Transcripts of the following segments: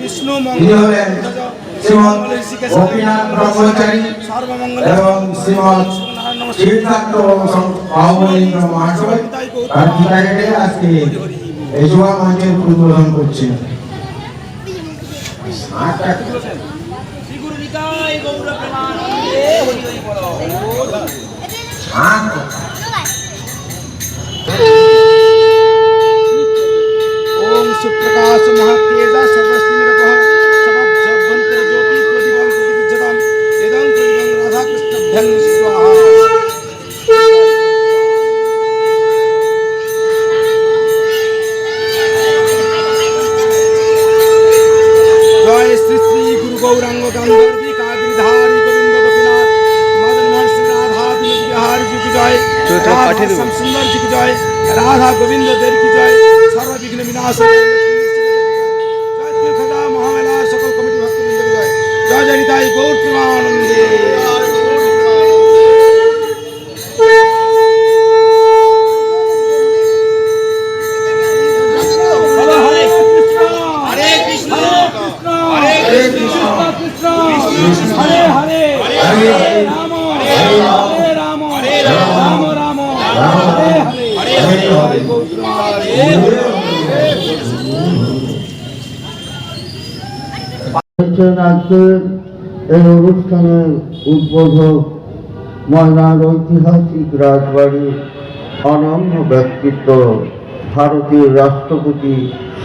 বিষ্ণু হলেন শ্রীমৎ গোপীনাথ ব্রহ্মচারী এবং শ্রীমৎ সিদ্ধার্থ বাহুবলীন্দ্র মহাশয়। তার টিকা আজকে এই সভা মঞ্চের উদ্বোধন করছেন। আটটা। শ্রী গুরু নিতাই গুরু গৌরাঙ্গ গান্ধর্বী কাগিধারী গোবিন্দ গোপীনাথ মদন শ্রী রাধা বিহার জি কি জয় সুন্দর জি কি জয় রাধা গোবিন্দ দেব কি জয় সর্ববিঘ্ন বিনাশ জয় তীর্থদা মহামেলা সকল কমিটি ভক্তবৃন্দ জয়। জয় জয় নিতাই গৌর প্রেমানন্দে আজকের এই অনুষ্ঠানের উদ্বোধক ময়নার ঐতিহাসিক রাজবাড়ির অনন্য ব্যক্তিত্ব ভারতের রাষ্ট্রপতি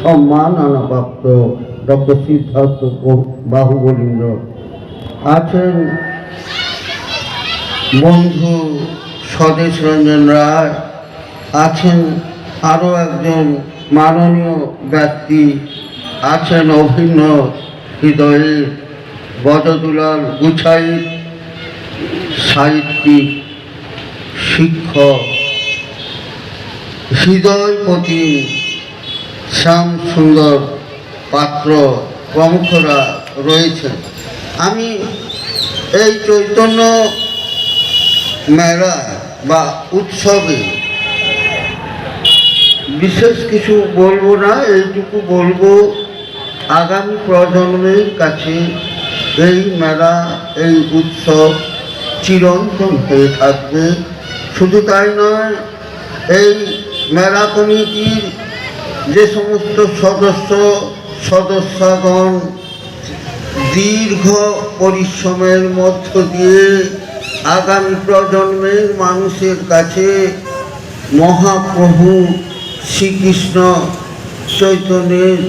সম্মান আনাপ্রাপ্ত ডক্টর সিদ্ধার্থ বাহুবলীন্দ্র আছেন বন্ধু স্বদেশ রঞ্জন রায় আছেন আরও একজন মাননীয় ব্যক্তি আছেন অভিন্ন হৃদয়ে বজদুলাল গুছাই সাহিত্যিক, শিক্ষক হৃদয়পতি শ্যাম সুন্দর পাত্র প্রমুখরা রয়েছেন। আমি এই চৈতন্য মেলা বা উৎসবে বিশেষ কিছু বলব না, এইটুকু বলব। আগামী প্রজন্মের কাছে এই মেলা, এই উৎসব চিরন্তন হয়ে থাকবে। শুধু তাই নয়, এই মেলা কমিটির যে সমস্ত সদস্য, সদস্যগণ দীর্ঘ পরিশ্রমের মধ্য দিয়ে আগামী প্রজন্মের মানুষের কাছে মহাপ্রভু শ্রীকৃষ্ণ চৈতন্যের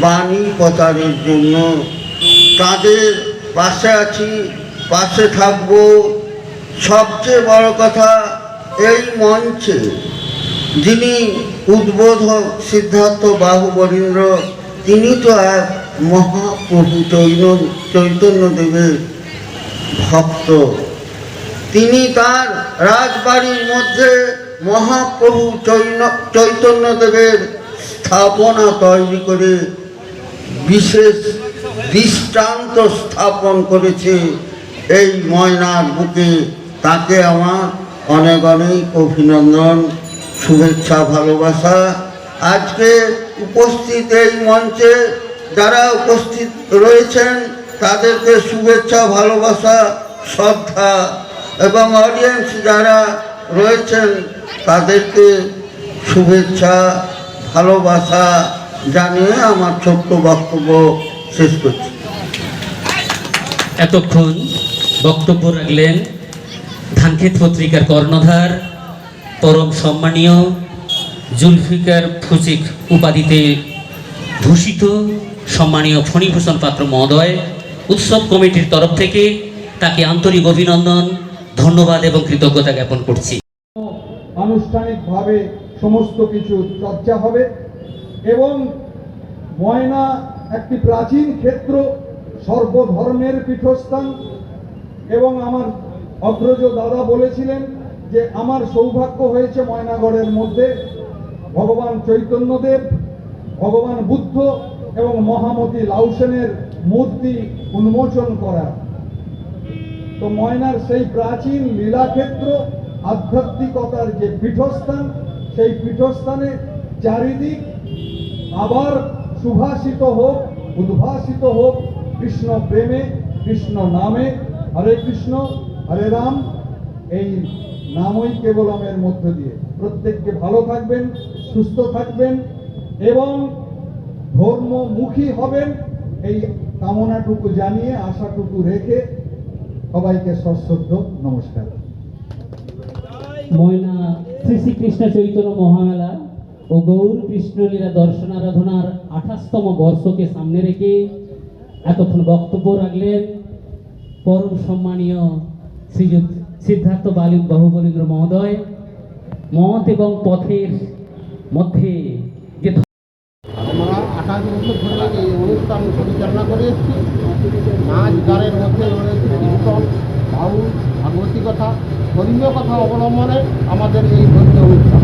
বাণী প্রচারের জন্য তাদের পাশে আছি, পাশে থাকব। সবচেয়ে বড় কথা এই মঞ্চে যিনি উদ্বোধক সিদ্ধার্থ বাহুবরীন্দ্র তিনি তো এক মহাপ্রভু চৈতন্যদেবের ভক্ত। তিনি তার রাজবাড়ির মধ্যে মহাপ্রভু চৈতন্যদেবের স্থাপনা তৈরি করে বিশেষ দৃষ্টান্ত স্থাপন করেছে। এই ময়নার বুকে তাকে আমার অনেক অনেক অভিনন্দন, শুভেচ্ছা, ভালোবাসা। আজকে উপস্থিত এই মঞ্চে যারা উপস্থিত রয়েছেন, তাদেরকে শুভেচ্ছা, ভালোবাসা, শ্রদ্ধা এবং অডিয়েন্স যারা রয়েছেন, তাদেরকে শুভেচ্ছা, ভালোবাসা জানিয়ে আমার ছোট্ট বক্তব্য শেষ করছি। এতক্ষণ বক্তব্য রাখলেন ধানক্ষেত পত্রিকার কর্ণধার, পরম সম্মানীয়, জুলফিকার ফুচিক উপাধিতে ভূষিত সম্মানীয় ফণীভূষণ পাত্র মহোদয়, উৎসব কমিটির তরফ থেকে তাকে আন্তরিক অভিনন্দন, ধন্যবাদ এবং কৃতজ্ঞতা জ্ঞাপন করছি। আনুষ্ঠানিকভাবে সমস্ত কিছু চর্চা হবে এবং ময়না একটি প্রাচীন ক্ষেত্র, সর্বধর্মের পীঠস্থান এবং আমার অগ্রজ দাদা বলেছিলেন যে আমার সৌভাগ্য হয়েছে ময়নাগড়ের মধ্যে, ভগবান চৈতন্যদেব ভগবান বুদ্ধ এবং মহামতি লাউসেনের মূর্তি উন্মোচন করা। তো ময়নার সেই প্রাচীন লীলাক্ষেত্র, আধ্যাত্মিকতার যে পীঠস্থান, সেই পীঠস্থানে চারিদিক আবার সুভাষিত হোক, উদ্ভাসিত হোক, কৃষ্ণ প্রেমে, কৃষ্ণ নামে, হরে কৃষ্ণ, হরে রাম, এই নামই কেবলমের মধ্য দিয়ে। প্রত্যেককে ভালো থাকবেন, সুস্থ থাকবেন এবং ধর্মমুখী হবেন এই কামনাটুকু জানিয়ে, আশাটুকু রেখে সবাইকে সশ্রদ্ধ, নমস্কার। ময়না শ্রী শ্রীকৃষ্ণ চৈতন্য মহামেলা ও গৌর কৃষ্ণলীলা দর্শন আরাধনার আঠাশতম বর্ষকে সামনে রেখে এতক্ষণ বক্তব্য রাখলেন পরম সম্মানীয় শ্রীযুক্ত সিদ্ধার্থ বালিক বাহুবলীন্দ্র মহোদয়। মত এবং পথের মধ্যে আঠাশ বছর ধরে এই অনুষ্ঠান পরিচালনা করে এসেছি। নাচ গানের মধ্যে রয়েছে কীর্তন, বাউল, ভাগবতী কথা, ধর্মীয় কথা অবলম্বনে আমাদের এই ধর্মীয় অনুষ্ঠান।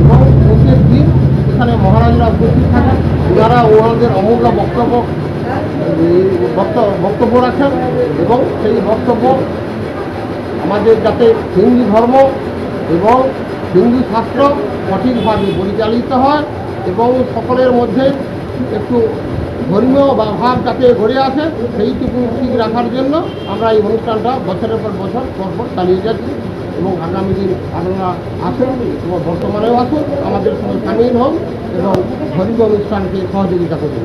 এবং প্রত্যেক দিন এখানে মহারাজরা উপস্থিত থাকেন ওনারা ওনাদের অমূল্য বক্তব্য বক্তব্য রাখেন এবং সেই বক্তব্য আমাদের যাতে হিন্দু ধর্ম এবং হিন্দু শাস্ত্র সঠিকভাবে পরিচালিত হয় এবং সকলের মধ্যে একটু ধর্মীয় ভাব যাতে ঘরে আসে, সেইটুকু ঠিক রাখার জন্য আমরা এই অনুষ্ঠানটা বছরের পর বছর পরপর পর চালিয়ে যাচ্ছি এবং আগামী দিন আপনারা আসুন এবং বর্তমানেও আসুন, আমাদের সঙ্গে সামিল হন এবং ধর্মীয় অনুষ্ঠানকে সহযোগিতা করুন।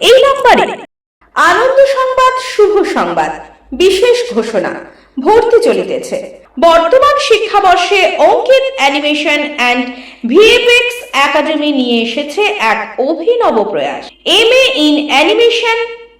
এই নম্বরে আনন্দ সংবাদ, শুভ সংবাদ, বিশেষ ঘোষণা ভর্তি চলিতেছে। বর্তমান শিক্ষাবর্ষে Ankit animation and VFX academy নিয়ে এসেছে এক অভিনব প্রয়াস। M A in animation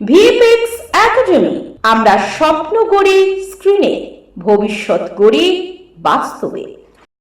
VFX academy আমরা স্বপ্ন গড়ি স্ক্রিনে ভবিষ্যৎ গড়ি বাস্তবে।